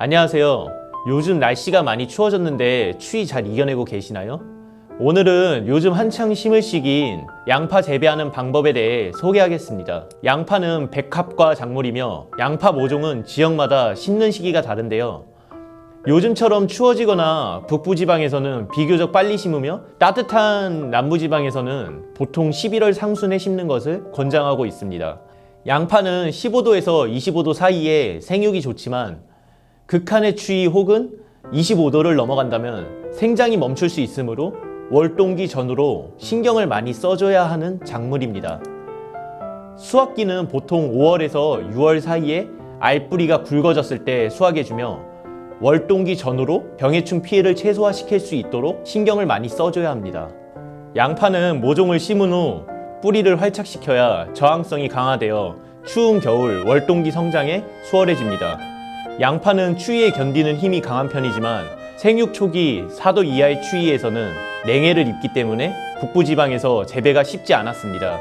안녕하세요. 요즘 날씨가 많이 추워졌는데 추위 잘 이겨내고 계시나요? 오늘은 요즘 한창 심을 시기인 양파 재배하는 방법에 대해 소개하겠습니다. 양파는 백합과 작물이며 양파 모종은 지역마다 심는 시기가 다른데요. 요즘처럼 추워지거나 북부지방에서는 비교적 빨리 심으며 따뜻한 남부지방에서는 보통 11월 상순에 심는 것을 권장하고 있습니다. 양파는 15도에서 25도 사이에 생육이 좋지만 극한의 추위 혹은 25도를 넘어간다면 생장이 멈출 수 있으므로 월동기 전후로 신경을 많이 써줘야 하는 작물입니다. 수확기는 보통 5월에서 6월 사이에 알뿌리가 굵어졌을 때 수확해주며 월동기 전후로 병해충 피해를 최소화시킬 수 있도록 신경을 많이 써줘야 합니다. 양파는 모종을 심은 후 뿌리를 활착시켜야 저항성이 강화되어 추운 겨울 월동기 성장에 수월해집니다. 양파는 추위에 견디는 힘이 강한 편이지만 생육 초기 4도 이하의 추위에서는 냉해를 입기 때문에 북부 지방에서 재배가 쉽지 않았습니다.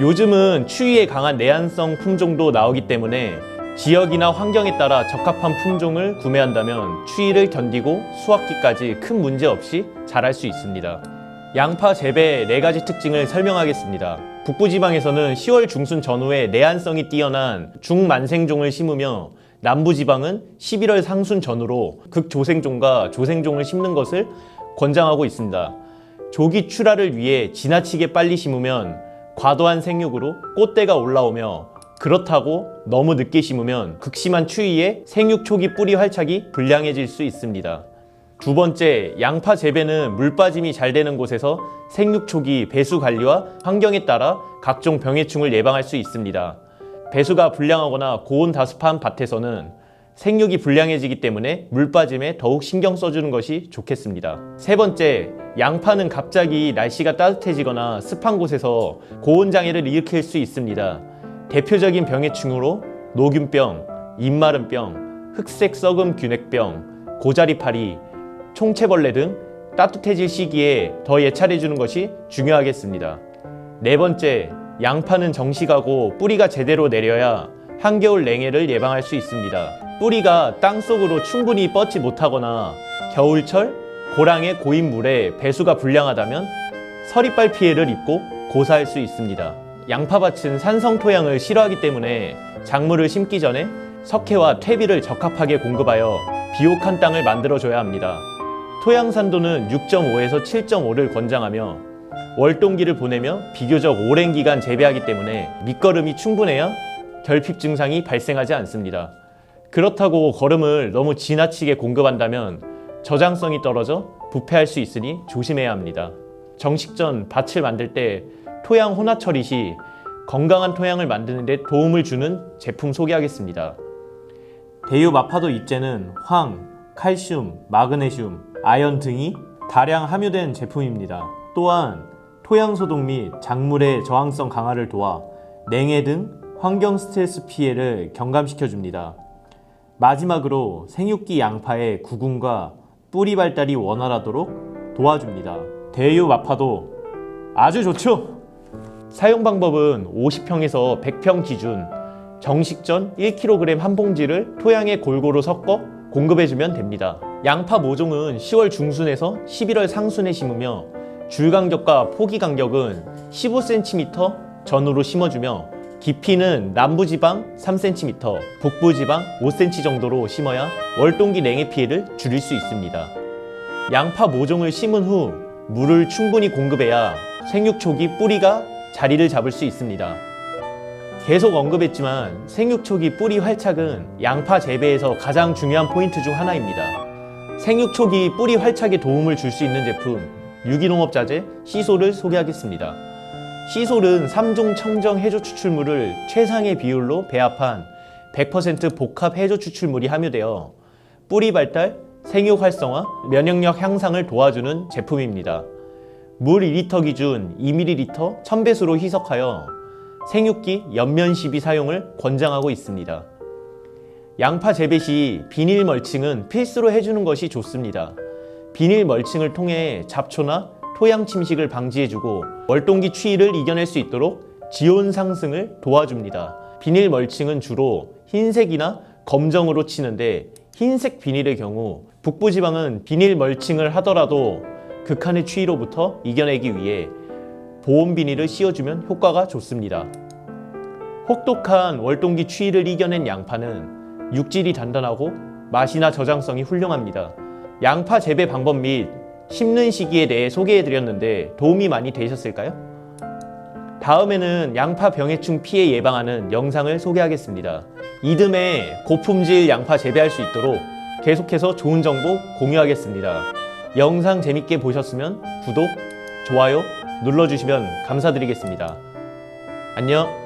요즘은 추위에 강한 내한성 품종도 나오기 때문에 지역이나 환경에 따라 적합한 품종을 구매한다면 추위를 견디고 수확기까지 큰 문제 없이 자랄 수 있습니다. 양파 재배의 네 가지 특징을 설명하겠습니다. 북부 지방에서는 10월 중순 전후에 내한성이 뛰어난 중만생종을 심으며 남부지방은 11월 상순 전후로 극조생종과 조생종을 심는 것을 권장하고 있습니다. 조기 출하를 위해 지나치게 빨리 심으면 과도한 생육으로 꽃대가 올라오며 그렇다고 너무 늦게 심으면 극심한 추위에 생육 초기 뿌리 활착이 불량해질 수 있습니다. 두 번째, 양파 재배는 물 빠짐이 잘 되는 곳에서 생육 초기 배수 관리와 환경에 따라 각종 병해충을 예방할 수 있습니다. 배수가 불량하거나 고온 다습한 밭에서는 생육이 불량해지기 때문에 물 빠짐에 더욱 신경 써주는 것이 좋겠습니다. 세 번째, 양파는 갑자기 날씨가 따뜻해지거나 습한 곳에서 고온 장애를 일으킬 수 있습니다. 대표적인 병해충으로 노균병, 입마름병, 흑색 썩음 균핵병, 고자리파리, 총체벌레 등 따뜻해질 시기에 더 예찰해 주는 것이 중요하겠습니다. 네 번째, 양파는 정식하고 뿌리가 제대로 내려야 한겨울 냉해를 예방할 수 있습니다. 뿌리가 땅 속으로 충분히 뻗지 못하거나 겨울철 고랑의 고인 물에 배수가 불량하다면 서리빨 피해를 입고 고사할 수 있습니다. 양파밭은 산성 토양을 싫어하기 때문에 작물을 심기 전에 석회와 퇴비를 적합하게 공급하여 비옥한 땅을 만들어줘야 합니다. 토양 산도는 6.5에서 7.5를 권장하며 월동기를 보내며 비교적 오랜 기간 재배하기 때문에 밑거름이 충분해야 결핍 증상이 발생하지 않습니다. 그렇다고 거름을 너무 지나치게 공급한다면 저장성이 떨어져 부패할 수 있으니 조심해야 합니다. 정식 전 밭을 만들 때 토양 혼합 처리 시 건강한 토양을 만드는 데 도움을 주는 제품 소개하겠습니다. 대유 마파도 잎제는 황, 칼슘, 마그네슘, 아연 등이 다량 함유된 제품입니다. 또한 토양 소독 및 작물의 저항성 강화를 도와 냉해 등 환경 스트레스 피해를 경감시켜 줍니다. 마지막으로 생육기 양파의 구근과 뿌리 발달이 원활하도록 도와줍니다. 대유 마파도 아주 좋죠? 사용 방법은 50평에서 100평 기준 정식전 1kg 한 봉지를 토양에 골고루 섞어 공급해주면 됩니다. 양파 모종은 10월 중순에서 11월 상순에 심으며 줄 간격과 포기 간격은 15cm 전후로 심어주며 깊이는 남부지방 3cm, 북부지방 5cm 정도로 심어야 월동기 냉해 피해를 줄일 수 있습니다. 양파 모종을 심은 후 물을 충분히 공급해야 생육 초기 뿌리가 자리를 잡을 수 있습니다. 계속 언급했지만 생육 초기 뿌리 활착은 양파 재배에서 가장 중요한 포인트 중 하나입니다. 생육 초기 뿌리 활착에 도움을 줄 수 있는 제품 유기농업자재 시솔을 소개하겠습니다. 시솔은 3종 청정 해조 추출물을 최상의 비율로 배합한 100% 복합 해조 추출물이 함유되어 뿌리 발달, 생육 활성화, 면역력 향상을 도와주는 제품입니다. 물 2리터 기준 2ml 1000배수로 희석하여 생육기 연면 시비 사용을 권장하고 있습니다. 양파 재배 시 비닐 멀칭은 필수로 해주는 것이 좋습니다. 비닐 멀칭을 통해 잡초나 토양 침식을 방지해주고 월동기 추위를 이겨낼 수 있도록 지온 상승을 도와줍니다. 비닐 멀칭은 주로 흰색이나 검정으로 치는데 흰색 비닐의 경우 북부 지방은 비닐 멀칭을 하더라도 극한의 추위로부터 이겨내기 위해 보온 비닐을 씌워주면 효과가 좋습니다. 혹독한 월동기 추위를 이겨낸 양파는 육질이 단단하고 맛이나 저장성이 훌륭합니다. 양파 재배 방법 및 심는 시기에 대해 소개해드렸는데 도움이 많이 되셨을까요? 다음에는 양파 병해충 피해 예방하는 영상을 소개하겠습니다. 이듬해 고품질 양파 재배할 수 있도록 계속해서 좋은 정보 공유하겠습니다. 영상 재밌게 보셨으면 구독, 좋아요 눌러주시면 감사드리겠습니다. 안녕!